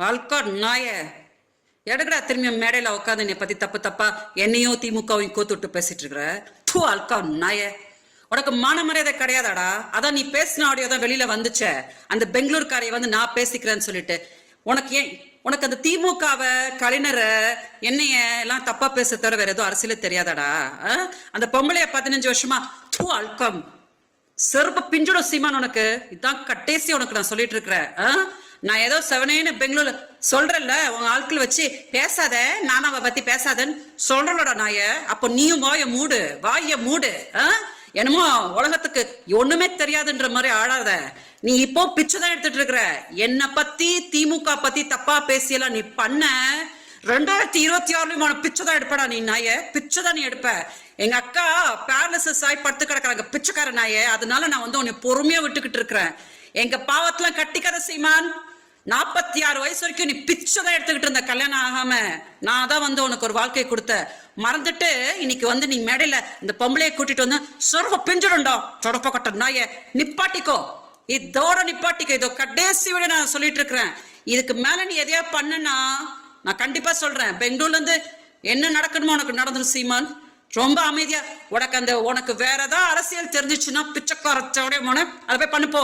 அல்கா நாய. எடுக்கடா திரும்பி மேடையில உட்காந்து என்னை பத்தி தப்பு தப்பா என்னையும் திமுகவையும் கோத்துட்டு பேசிட்டு இருக்கிற தூ அல்கா நாய. உனக்கு மான மரியாதை கிடையாதாடா? அதான் நீ பேசின ஆடியோ தான் வெளியில வந்துச்சே. அந்த பெங்களூர்காரைய வந்து நான் பேசிக்கிறேன்னு சொல்லிட்டு. உனக்கு ஏன் உனக்கு அந்த திமுகவை கலைஞரை என்னைய எல்லாம் தப்பா பேச தவிர வேற எதுவும் அரசியல தெரியாதாடா? ஆ? அந்த பொம்பளைய பதினஞ்சு வருஷமா தூ அல்கம் செருப்பு பிஞ்சிடும் சீமான் உனக்கு. இதான் கட்டேசி உனக்கு நான் சொல்லிட்டு இருக்கிறேன் ஆ? நான் ஏதோ செவனேன்னு பெங்களூர்ல சொல்றேன்ல உங்க ஆட்கள் வச்சு பேசாத நானும் அவ பத்தி பேசாதன்னு சொல்றலோட நாய. அப்போ நீயும் வாய மூடு வாய மூடு ஆ? என்னமோ உலகத்துக்கு ஒண்ணுமே தெரியாதுன்ற மாதிரி ஆடாத. நீ இப்போ பிச்சை தான் எடுத்துட்டு இருக்கிற. என்ன பத்தி திமுக பத்தி தப்பா பேசியெல்லாம் நீ பண்ண. ரெண்டாயிரத்தி இருபத்தி ஆறுலயும் உனக்கு பிச்சை தான் எடுப்படா நீ நாய. பிச்சை தான் நீ எடுப்ப. எங்க அக்கா பேரலிசஸ் ஆகி படுத்து கிடக்குறாங்க பிச்சைக்கார நாயே. அதனால நான் வந்து உன்னை பொறுமையா விட்டுக்கிட்டு இருக்கிறேன். எங்க பாவத்துல கட்டிக்காத சீமான் நாற்பத்தி ஆறு வயசு வரைக்கும் நீ பிச்சை தான் எடுத்துக்கிட்டு இருந்த கல்யாணம் ஆகாம. நான் தான் வந்து உனக்கு ஒரு வாழ்க்கை கொடுத்த. மறந்துட்டு இன்னைக்கு வந்து நீ மேடையில இந்த பொம்பளைய கூட்டிட்டு வந்து சொர்வ பிஞ்சிடும்டா சொடப்ப கட்ட நாய நிப்பாட்டிக்கோ. இதோட நிப்பாட்டிக்கோ. இதோ கடைசி விட நான் சொல்லிட்டு இருக்கிறேன். இதுக்கு மேல நீ எதையா பண்ணுனா? நான் கண்டிப்பா சொல்றேன். பெங்களூர்ல இருந்து என்ன நடக்கணுமோ உனக்கு நடந்துரும் சீமான். ரொம்ப அமைதியா. உனக்கு அந்த உனக்கு வேற ஏதாவது அரசியல் தெரிஞ்சிச்சுன்னா பிச்சைக்காரச்சோட மோன அதை போய் பண்ணுப்போ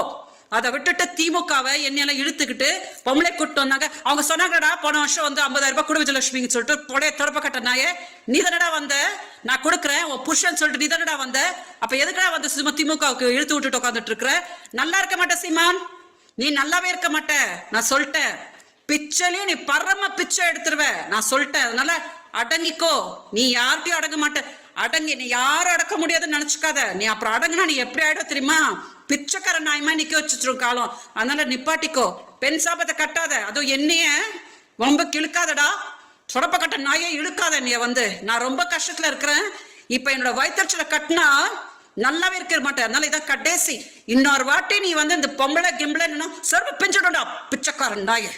அதை விட்டுட்டு திமுகவை என்னையெல்லாம் இழுத்துக்கிட்டு பொம்பளை கூட்டு வந்தாங்க அவங்க சொன்னாங்கடா போன வருஷம் வந்து ஐம்பதாயிரம் ரூபாய் குடும்ப சொல்லிட்டு பொடைய தொடப்ப கட்ட நாயே நீ தானடா வந்த? நான் கொடுக்குறேன் உன் புருஷன் சொல்லிட்டு நீ தானடா வந்த? அப்ப எதுக்குடா வந்து சும்மா திமுகவுக்கு இழுத்து விட்டுட்டு உட்காந்துட்டு இருக்கிற? நல்லா இருக்க மாட்டே சீமான். நீ நல்லாவே இருக்க மாட்ட. நான் சொல்லிட்டேன். பிச்சலையும் நீ பரம பிச்சை எடுத்துருவ. நான் சொல்லிட்டேன். அதனால அடங்கிக்கோ. நீ யார்கிட்டயும் அடங்க மாட்டேன் அடங்கி நீ யாரும் அடக்க முடியாதுன்னு நினைச்சுக்காத. நீ அப்புறம் அடங்குனா நீ எப்படி ஆயிடும் தெரியுமா? பிச்சைக்கார நாயமா நிக்க வச்சுச்சிரும் காலம். அதனால நிப்பாட்டிக்கோ. பெண் சாபத்தை கட்டாத. அதுவும் என்னைய ரொம்ப கிழுக்காதடா. சொடப்ப கட்ட நாயே இழுக்காத நீ வந்து. நான் ரொம்ப கஷ்டத்துல இருக்கிறேன். இப்ப என்னோட வயிற்றுச்சலை கட்டினா நல்லாவே இருக்க மாட்டேன். அதனால இதான் கடைசி. இன்னொரு வாட்டி நீ வந்து இந்த பொம்பளை கிம்பளை சர்வ பிஞ்சிடும்டா பிச்சைக்காரன் நாயே.